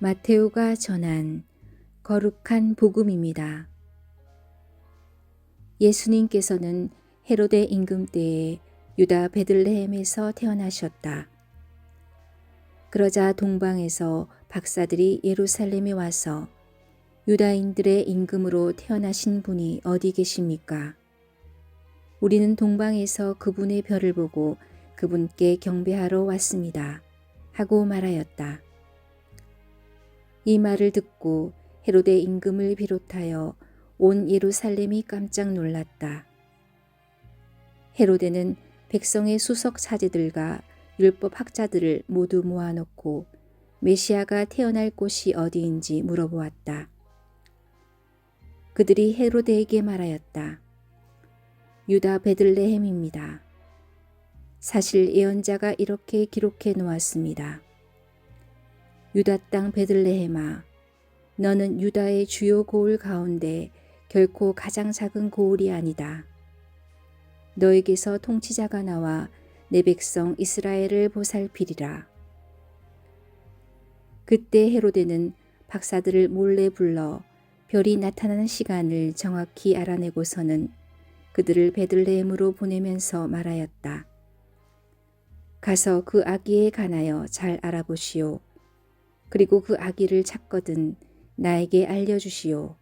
마테오가 전한 거룩한 복음입니다. 예수님께서는 헤로데 임금 때에 유다 베들레헴에서 태어나셨다. 그러자 동방에서 박사들이 예루살렘에 와서 유다인들의 임금으로 태어나신 분이 어디 계십니까? 우리는 동방에서 그분의 별을 보고 그분께 경배하러 왔습니다. 하고 말하였다. 이 말을 듣고 헤로데 임금을 비롯하여 온 예루살렘이 깜짝 놀랐다. 헤로데는 백성의 수석 사제들과 율법 학자들을 모두 모아놓고 메시아가 태어날 곳이 어디인지 물어보았다. 그들이 헤로데에게 말하였다. 유다 베들레헴입니다. 사실 예언자가 이렇게 기록해 놓았습니다. 유다 땅 베들레헴아, 너는 유다의 주요 고을 가운데 결코 가장 작은 고을이 아니다. 너에게서 통치자가 나와 내 백성 이스라엘을 보살피리라. 그때 헤로데는 박사들을 몰래 불러 별이 나타나는 시간을 정확히 알아내고서는 그들을 베들레헴으로 보내면서 말하였다. 가서 그 아기에 관하여 잘 알아보시오. 그리고 그 아기를 찾거든 나에게 알려주시오.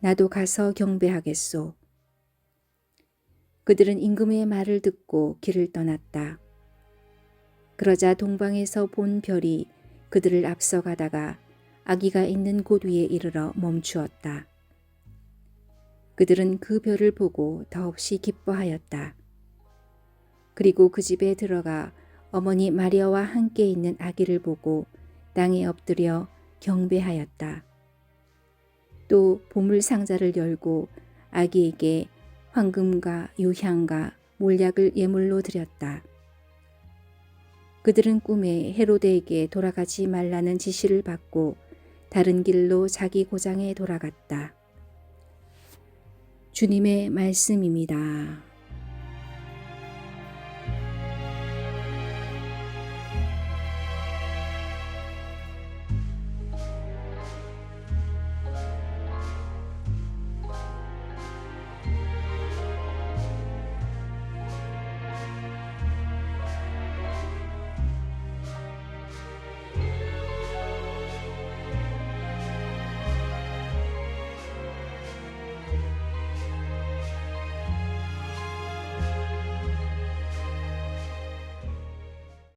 나도 가서 경배하겠소. 그들은 임금의 말을 듣고 길을 떠났다. 그러자 동방에서 본 별이 그들을 앞서가다가 아기가 있는 곳 위에 이르러 멈추었다. 그들은 그 별을 보고 더없이 기뻐하였다. 그리고 그 집에 들어가 어머니 마리아와 함께 있는 아기를 보고 땅에 엎드려 경배하였다. 또 보물 상자를 열고 아기에게 황금과 유향과 몰약을 예물로 드렸다. 그들은 꿈에 헤로데에게 돌아가지 말라는 지시를 받고 다른 길로 자기 고장에 돌아갔다. 주님의 말씀입니다.